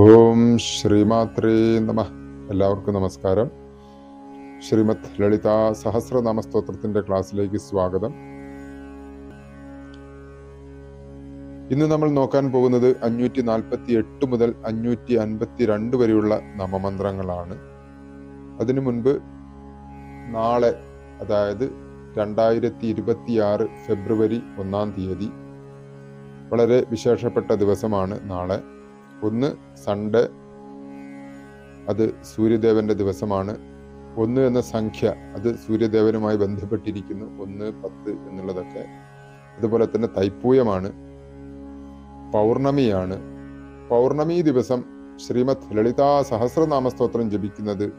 ഓം ശ്രീമാത്രേ നമ. എല്ലാവർക്കും നമസ്കാരം. ശ്രീമത് ലളിത സഹസ്രനാമ സ്തോത്രത്തിന്റെ ക്ലാസ്സിലേക്ക് സ്വാഗതം. ഇന്ന് നമ്മൾ നോക്കാൻ പോകുന്നത് അഞ്ഞൂറ്റി നാൽപ്പത്തി എട്ട് മുതൽ അഞ്ഞൂറ്റി അൻപത്തി രണ്ട് വരെയുള്ള നമമന്ത്രങ്ങളാണ്. അതിനു മുൻപ് നാളെ അതായത് രണ്ടായിരത്തി ഇരുപത്തിയാറ് ഫെബ്രുവരി ഒന്നാം തീയതി വളരെ വിശേഷപ്പെട്ട ദിവസമാണ് നാളെ. ഒന്ന് സൺഡേ അത് സൂര്യദേവന്റെ ദിവസമാണ്. ഒന്ന് എന്ന സംഖ്യ അത് സൂര്യദേവനുമായി ബന്ധപ്പെട്ടിരിക്കുന്നു. ഒന്ന് പത്ത് എന്നുള്ളതൊക്കെ അതുപോലെ തന്നെ തൈപ്പൂയമാണ് പൗർണമിയാണ്. പൗർണമി ദിവസം ശ്രീമദ് ലളിതാ സഹസ്രനാമ സ്തോത്രം ജപിക്കുന്നത്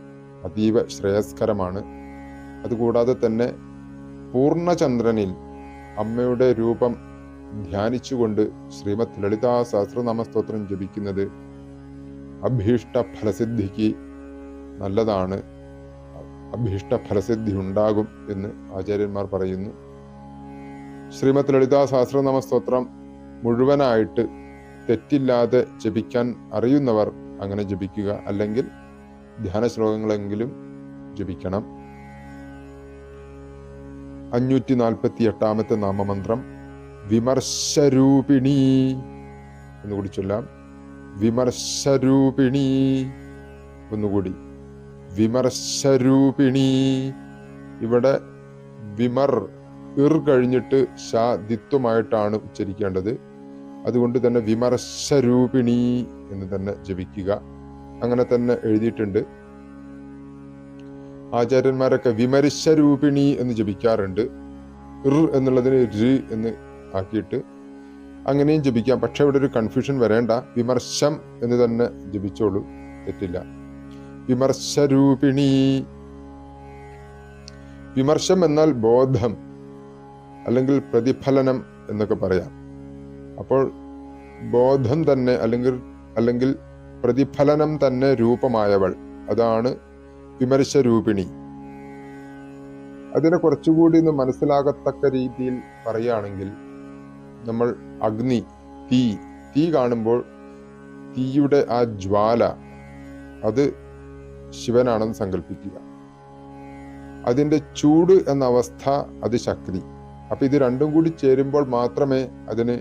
അതീവ ശ്രേയസ്കരമാണ്. അതുകൂടാതെ തന്നെ പൂർണചന്ദ്രനിൽ അമ്മയുടെ രൂപം ധ്യാനിച്ചുകൊണ്ട് ശ്രീമത് ലളിതാ സഹസ്രനാമ സ്തോത്രം ജപിക്കുന്നത് അഭീഷ്ട ഫലസിദ്ധിക്ക് നല്ലതാണ്. അഭീഷ്ട ഫലസിദ്ധി ഉണ്ടാകും എന്ന് ആചാര്യന്മാർ പറയുന്നു. ശ്രീമത് ലളിതാ സഹസ്രനാമ സ്തോത്രം മുഴുവനായിട്ട് തെറ്റില്ലാതെ ജപിക്കാൻ അറിയുന്നവർ അങ്ങനെ ജപിക്കുക അല്ലെങ്കിൽ ധ്യാന ശ്ലോകങ്ങളെങ്കിലും ജപിക്കണം. അഞ്ഞൂറ്റി നാൽപ്പത്തി എട്ടാമത്തെ നാമമന്ത്രം വിമർശരൂപിണി എന്നുകൂടി ചൊല്ലാം. വിമർശരൂപിണി ഒന്നുകൂടി. വിമർശരൂപിണി. ഇവിടെ വിമർ ഇർ കഴിഞ്ഞിട്ട് ശാദിത്വമായിട്ടാണ് ഉച്ചരിക്കേണ്ടത്. അതുകൊണ്ട് തന്നെ വിമർശരൂപിണി എന്ന് തന്നെ ജപിക്കുക. അങ്ങനെ തന്നെ എഴുതിയിട്ടുണ്ട്. ആചാര്യന്മാരൊക്കെ വിമർശരൂപിണി എന്ന് ജപിക്കാറുണ്ട്. ഇർ എന്നുള്ളതിന് ര് എന്ന് ആക്കിയിട്ട് അങ്ങനെയും ജപിക്കാം. പക്ഷെ ഇവിടെ ഒരു കൺഫ്യൂഷൻ വരേണ്ട. വിമർശം എന്ന് തന്നെ ജപിച്ചോളൂ. തെറ്റില്ല. വിമർശരൂപിണി. വിമർശം എന്നാൽ ബോധം അല്ലെങ്കിൽ പ്രതിഫലനം എന്നൊക്കെ പറയാം. അപ്പോൾ ബോധം തന്നെ അല്ലെങ്കിൽ അല്ലെങ്കിൽ പ്രതിഫലനം തന്നെ രൂപമായവൾ. അതാണ് വിമർശരൂപിണി. അതിനെ കുറച്ചുകൂടി ഒന്ന് മനസ്സിലാകത്തക്ക രീതിയിൽ പറയുകയാണെങ്കിൽ നമ്മൾ അഗ്നി തീ. തീ കാണുമ്പോൾ തീയുടെ ആ ജ്വാല അത് ശിവനാണെന്ന് സങ്കല്പിക്കുക അതിന്റെ ചൂട് എന്ന അവസ്ഥ അത് ശക്തി. അപ്പം ഇത് രണ്ടും കൂടി ചേരുമ്പോൾ മാത്രമേ അതിന്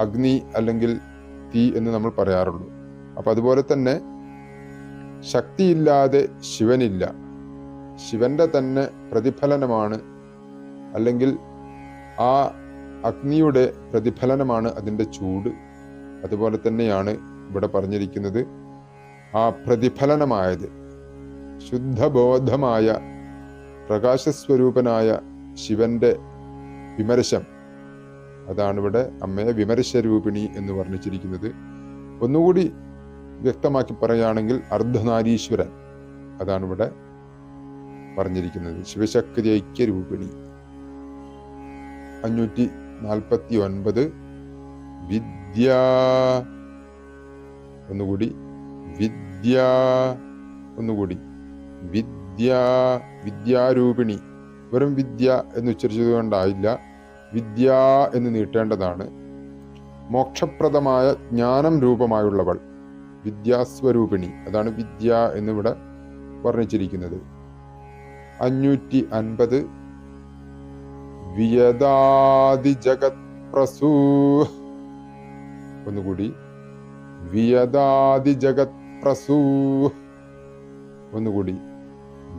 അഗ്നി അല്ലെങ്കിൽ തീ എന്ന് നമ്മൾ പറയാറുള്ളൂ. അപ്പം അതുപോലെ തന്നെ ശക്തിയില്ലാതെ ശിവനില്ല. ശിവന്റെ തന്നെ പ്രതിഫലനമാണ്. അല്ലെങ്കിൽ ആ അഗ്നിയുടെ പ്രതിഫലനമാണ് അതിന്റെ ചൂട്. അതുപോലെ തന്നെയാണ് ഇവിടെ പറഞ്ഞിരിക്കുന്നത് ആ പ്രതിഫലനമായത്. ശുദ്ധബോധമായ പ്രകാശസ്വരൂപനായ ശിവന്റെ വിമർശം. അതാണ് ഇവിടെ അമ്മയെ വിമർശരൂപിണി എന്ന് വർണിച്ചിരിക്കുന്നത്. ഒന്നുകൂടി വ്യക്തമാക്കി പറയുകയാണെങ്കിൽ അർദ്ധനാരീശ്വരൻ. അതാണ് ഇവിടെ പറഞ്ഞിരിക്കുന്നത്. ശിവശക്തി ഐക്യരൂപിണി. അഞ്ഞൂറ്റി നാൽപ്പത്തി ഒൻപത് വിദ്യ ഒന്നുകൂടി. വിദ്യ ഒന്നുകൂടി. വിദ്യ വിദ്യാരൂപിണി. വെറും വിദ്യ എന്ന് ഉച്ചരിച്ചത് കൊണ്ടായില്ല. വിദ്യ എന്ന് നീട്ടേണ്ടതാണ്. മോക്ഷപ്രദമായ ജ്ഞാനം രൂപമായുള്ളവൾ. വിദ്യാസ്വരൂപിണി. അതാണ് വിദ്യ എന്നിവിടെ വർണിച്ചിരിക്കുന്നത്. അഞ്ഞൂറ്റി അൻപത് വിയദാതി ജഗത് പ്രസൂ. ഒന്നുകൂടി. വിയദാതി ജഗത് പ്രസൂ. ഒന്നുകൂടി.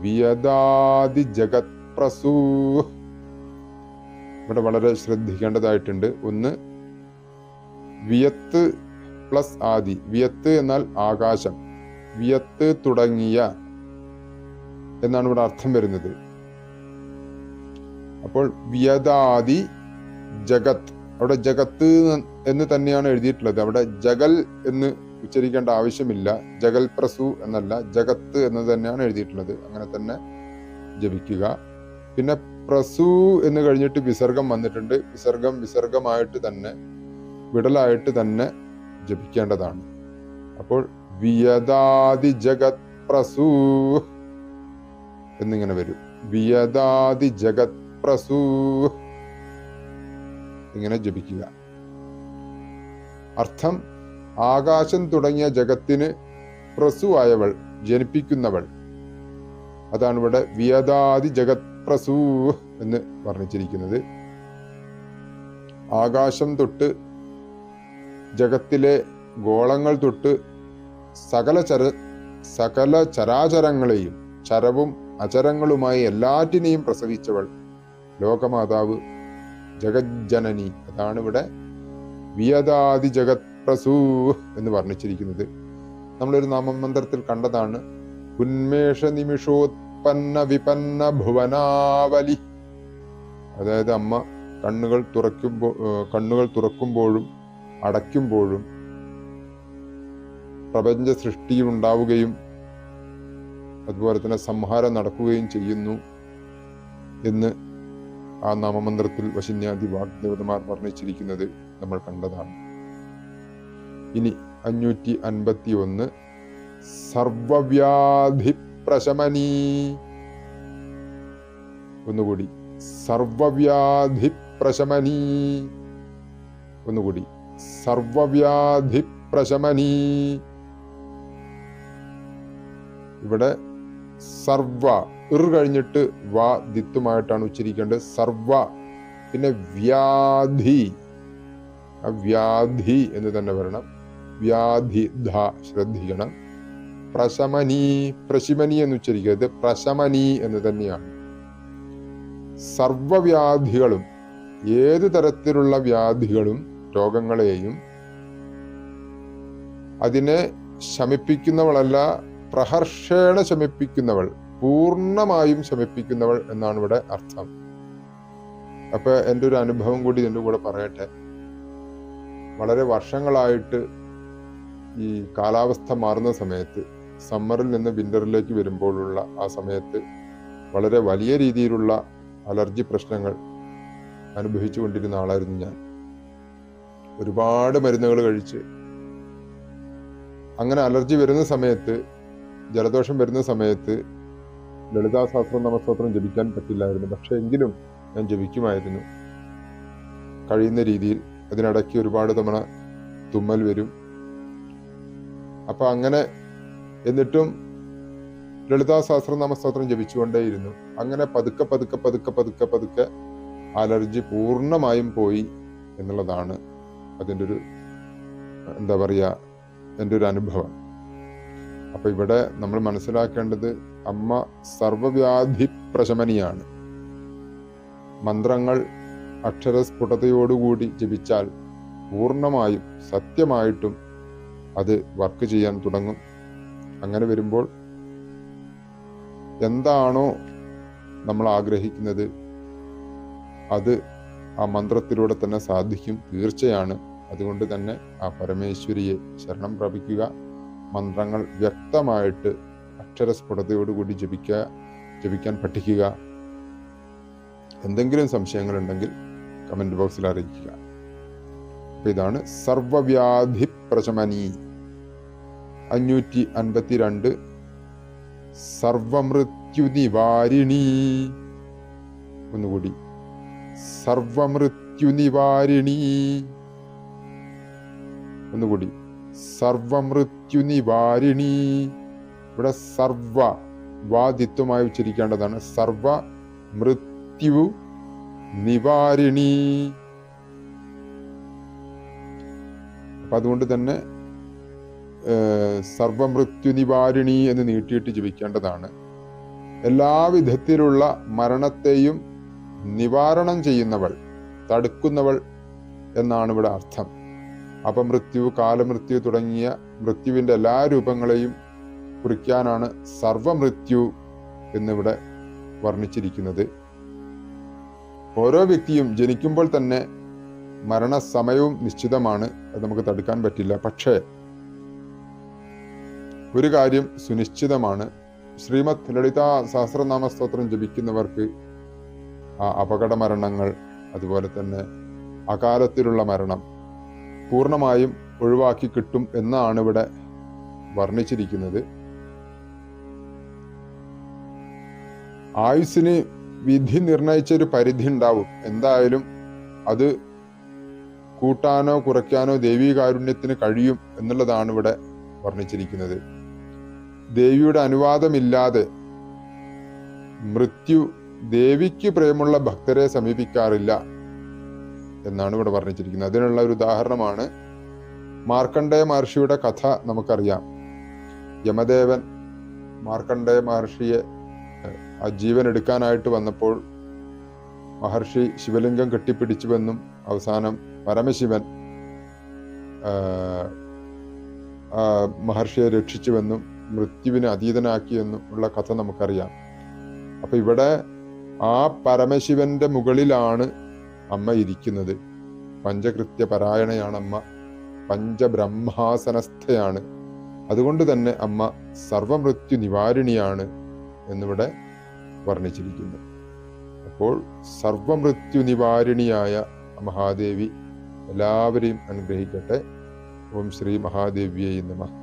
വിയദാതി ജഗത് പ്രസൂ. ഇവിടെ വളരെ ശ്രദ്ധിക്കേണ്ടതായിട്ടുണ്ട്. ഒന്ന് വിയത്ത് പ്ലസ് ആദി. വിയത്ത് എന്നാൽ ആകാശം. വിയത്ത് തുടങ്ങിയ എന്നാണ് ഇവിടെ അർത്ഥം വരുന്നത്. അപ്പോൾ വ്യതാദി ജഗത്. അവിടെ ജഗത്ത് എന്ന് തന്നെയാണ് എഴുതിയിട്ടുള്ളത്. അവിടെ ജഗൽ എന്ന് ഉച്ചരിക്കേണ്ട ആവശ്യമില്ല. ജഗൽ പ്രസു എന്നല്ല ജഗത്ത് എന്ന് തന്നെയാണ് എഴുതിയിട്ടുള്ളത്. അങ്ങനെ തന്നെ ജപിക്കുക. പിന്നെ പ്രസു എന്ന് കഴിഞ്ഞിട്ട് വിസർഗം വന്നിട്ടുണ്ട്. വിസർഗം വിസർഗമായിട്ട് തന്നെ വിടലായിട്ട് തന്നെ ജപിക്കേണ്ടതാണ്. അപ്പോൾ വിയദാതി ജഗത് പ്രസൂ എന്നിങ്ങനെ വരും. വിയദാതി ജഗത് പ്രസൂ. ഇങ്ങനെ ജപിക്കുക. അർത്ഥം ആകാശം തുടങ്ങിയ ജഗത്തിന് പ്രസുവായവൾ ജനിപ്പിക്കുന്നവൾ. അതാണ് ഇവിടെ വിയതാതി ജഗത് പ്രസൂ എന്ന് വർണിച്ചിരിക്കുന്നത്. ആകാശം തൊട്ട് ജഗത്തിലെ ഗോളങ്ങൾ തൊട്ട് സകല ചര സകല ചരാചരങ്ങളെയും ചരവും അചരങ്ങളുമായി എല്ലാറ്റിനെയും പ്രസവിച്ചവൾ. ലോകമാതാവ് ജഗജ്ജനനി. അതാണ് ഇവിടെ വിയതാതി ജഗത് പ്രസൂ എന്ന് വർണിച്ചിരിക്കുന്നത്. നമ്മളൊരു നാമമന്ത്രത്തിൽ കണ്ടതാണ്. ഉന്മേഷ നിമിഷോത്പന്ന വിപന്ന ഭുവനാവലി അതായത് അമ്മ കണ്ണുകൾ തുറക്കുമ്പോ കണ്ണുകൾ തുറക്കുമ്പോഴും അടയ്ക്കുമ്പോഴും പ്രപഞ്ച സൃഷ്ടിയുണ്ടാവുകയും അതുപോലെ തന്നെ സംഹാരം നടക്കുകയും ചെയ്യുന്നു എന്ന് ആ നാമമന്ത്രത്തിൽ വശന്യാദി വാഗ്ദേവതമാർ വർണിച്ചിരിക്കുന്നത് നമ്മൾ കണ്ടതാണ്. ഇനി അഞ്ഞൂറ്റി അൻപത്തി ഒന്ന് സർവവ്യാധി പ്രശമനീ ഒന്നുകൂടി. സർവവ്യാധി പ്രശമനീ ഒന്നുകൂടി. സർവവ്യാധി പ്രശമനീ ഇവിടെ സർവ ഇർ കഴിഞ്ഞിട്ട് വ ദിത്തുമായിട്ടാണ് ഉച്ചരിക്കേണ്ടത്. സർവ പിന്നെ വ്യാധി. വ്യാധി എന്ന് തന്നെ വരണം വ്യാധി ധ ശ്രദ്ധിക്കണം. പ്രശമനി പ്രശിമനി എന്ന് ഉച്ചരിക്കരുത്. പ്രശമനി എന്ന് തന്നെയാണ്. സർവവ്യാധികളും ഏത് തരത്തിലുള്ള വ്യാധികളും രോഗങ്ങളെയും അതിനെ ശമിപ്പിക്കുന്നവളല്ല പ്രഹർഷേണ ശമിപ്പിക്കുന്നവൾ. പൂർണമായും ശമിപ്പിക്കുന്നവൾ എന്നാണ് ഇവിടെ അർത്ഥം. അപ്പൊ എന്റെ ഒരു അനുഭവം കൂടി ഇതിന്റെ കൂടെ പറയട്ടെ. വളരെ വർഷങ്ങളായിട്ട് ഈ കാലാവസ്ഥ മാറുന്ന സമയത്ത് സമ്മറിൽ നിന്ന് വിന്ററിലേക്ക് വരുമ്പോഴുള്ള ആ സമയത്ത് വളരെ വലിയ രീതിയിലുള്ള അലർജി പ്രശ്നങ്ങൾ അനുഭവിച്ചു കൊണ്ടിരുന്ന ആളായിരുന്നു ഞാൻ. ഒരുപാട് മരുന്നുകൾ കഴിച്ച് അങ്ങനെ അലർജി വരുന്ന സമയത്ത് ജലദോഷം വരുന്ന സമയത്ത് ലളിതാ സഹസ്രം നമസ്തോത്രം ജപിക്കാൻ പറ്റില്ലായിരുന്നു. പക്ഷെ എങ്കിലും ഞാൻ ജപിക്കുമായിരുന്നു. കഴിയുന്ന രീതിയിൽ അതിനിടയ്ക്ക് ഒരുപാട് തവണ തുമ്മൽ വരും. അപ്പൊ അങ്ങനെ എന്നിട്ടും ലളിതാ സഹസ്രനാമ സ്തോത്രം ജപിച്ചുകൊണ്ടേയിരുന്നു. അങ്ങനെ പതുക്കെ പതുക്കെ പതുക്കെ പതുക്കെ പതുക്കെ അലർജി പൂർണമായും പോയി എന്നുള്ളതാണ് അതിന്റെ ഒരു എന്താ പറയുക എന്റെ ഒരു അനുഭവം. അപ്പൊ ഇവിടെ നമ്മൾ മനസ്സിലാക്കേണ്ടത് അമ്മ സർവവ്യാധി പ്രശമനിയാണ് മന്ത്രങ്ങൾ അക്ഷരസ്ഫുടതയോടുകൂടി ജപിച്ചാൽ പൂർണമായും സത്യമായിട്ടും അത് വർക്ക് ചെയ്യാൻ തുടങ്ങും. അങ്ങനെ വരുമ്പോൾ എന്താണോ നമ്മൾ ആഗ്രഹിക്കുന്നത് അത് ആ മന്ത്രത്തിലൂടെ തന്നെ സാധിക്കും തീർച്ചയാണ്. അതുകൊണ്ട് തന്നെ ആ പരമേശ്വരിയെ ശരണം പ്രാപിക്കുക. മന്ത്രങ്ങൾ വ്യക്തമായിട്ട് അക്ഷരസ്ഫുടതയോടുകൂടി ജപിക്കുക ജപിക്കാൻ പഠിക്കുക. എന്തെങ്കിലും സംശയങ്ങളുണ്ടെങ്കിൽ കമന്റ് ബോക്സിൽ അറിയിക്കുക. അപ്പം ഇതാണ് സർവവ്യാധി പ്രശമനി. അഞ്ഞൂറ്റി അൻപത്തി രണ്ട് സർവമൃത്യുനിവാരിണി. ഒന്നുകൂടി. സർവമൃത്യുനിവാരിണി. ഒന്നുകൂടി. സർവമൃത്യു നിവാരിണി ഇവിടെ സർവ വാദിത്വമായി ഉച്ചരിക്കേണ്ടതാണ്. സർവ മൃത്യു നിവാരിണി അപ്പൊ അതുകൊണ്ട് തന്നെ സർവമൃത്യു നിവാരിണി എന്ന് നീട്ടിയിട്ട് ജപിക്കേണ്ടതാണ്. എല്ലാവിധത്തിലുള്ള മരണത്തെയും നിവാരണം ചെയ്യുന്നവൾ തടുക്കുന്നവൾ എന്നാണ് ഇവിടെ അർത്ഥം. അപമൃത്യു കാലമൃത്യു തുടങ്ങിയ മൃത്യുവിന്റെ എല്ലാ രൂപങ്ങളെയും കുറിക്കാനാണ് സർവമൃത്യു എന്നിവിടെ വർണിച്ചിരിക്കുന്നത്. ഓരോ വ്യക്തിയും ജനിക്കുമ്പോൾ തന്നെ മരണസമയവും നിശ്ചിതമാണ്. അത് നമുക്ക് തടുക്കാൻ പറ്റില്ല. പക്ഷേ ഒരു കാര്യം സുനിശ്ചിതമാണ്. ശ്രീമദ് ലളിത സഹസ്രനാമ സ്തോത്രം ജപിക്കുന്നവർക്ക് ആ അപകട മരണങ്ങൾ അതുപോലെ തന്നെ അകാലത്തിലുള്ള മരണം പൂർണമായും ഒഴിവാക്കി കിട്ടും എന്നാണ് ഇവിടെ വർണിച്ചിരിക്കുന്നത്. ആയുസിന് വിധി നിർണയിച്ച ഒരു പരിധി ഉണ്ടാവും. എന്തായാലും അത് കൂട്ടാനോ കുറയ്ക്കാനോ ദേവീ കാരുണ്യത്തിന് കഴിയും എന്നുള്ളതാണ് ഇവിടെ വർണിച്ചിരിക്കുന്നത്. ദേവിയുടെ അനുവാദമില്ലാതെ മൃത്യു ദേവിക്ക് പ്രേമുള്ള ഭക്തരെ സമീപിക്കാറില്ല. എന്നാണ് ഇവിടെ പറഞ്ഞിരിക്കുന്നത് അതിനുള്ള ഒരു ഉദാഹരണമാണ് മാർക്കണ്ഡേയ മഹർഷിയുടെ കഥ നമുക്കറിയാം. യമദേവൻ മാർക്കണ്ഡേയ മഹർഷിയെ ആ ജീവൻ എടുക്കാനായിട്ട് വന്നപ്പോൾ മഹർഷി ശിവലിംഗം കെട്ടിപ്പിടിച്ചുവെന്നും അവസാനം പരമശിവൻ മഹർഷിയെ രക്ഷിച്ചുവെന്നും മൃത്യുവിനെ അതീതനാക്കിയെന്നും ഉള്ള കഥ നമുക്കറിയാം. അപ്പൊ ഇവിടെ ആ പരമശിവന്റെ മുകളിലാണ് അമ്മ ഇരിക്കുന്നത്. പഞ്ചകൃത്യ പരായണയാണ് അമ്മ പഞ്ചബ്രഹ്മാസനസ്ഥയാണ്. അതുകൊണ്ട് തന്നെ അമ്മ സർവമൃത്യു നിവാരിണിയാണ് എന്നിവിടെ വർണിച്ചിരിക്കുന്നു. അപ്പോൾ സർവമൃത്യു നിവാരിണിയായ മഹാദേവി എല്ലാവരെയും അനുഗ്രഹിക്കട്ടെ. ഓം ശ്രീ മഹാദേവിയെ നമഃ.